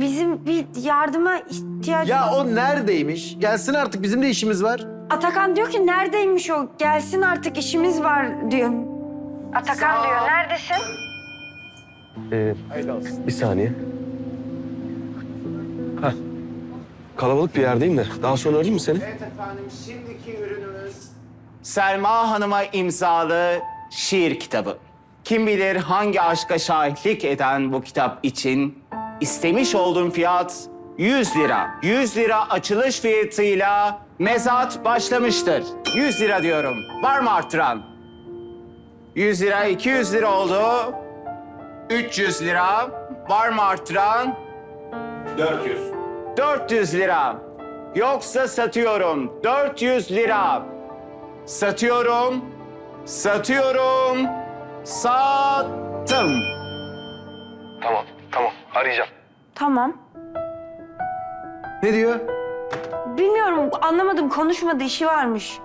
bizim bir yardıma ihtiyacı Ya o neredeymiş? Gelsin artık bizim de işimiz var. Atakan diyor ki neredeymiş o? Gelsin artık işimiz var diyor. Atakan diyor neredesin? Ee, bir saniye. Heh. Kalabalık bir yerdeyim de. Daha sonra arayayım mı seni? Evet efendim, şimdiki ürünümüz Selma Hanım'a imzalı şiir kitabı. Kim bilir hangi aşka şahitlik eden bu kitap için istemiş olduğum fiyat 100 lira. 100 lira açılış fiyatıyla mezat başlamıştır. 100 lira diyorum. Var mı arttıran? 100 lira, 200 lira oldu. 300 lira. Var mı arttıran? 400. 400 lira. Yoksa satıyorum. 400 lira. Satıyorum. Satıyorum. Sattım. Tamam. Ne diyor? Bilmiyorum anlamadım konuşmadı işi varmış.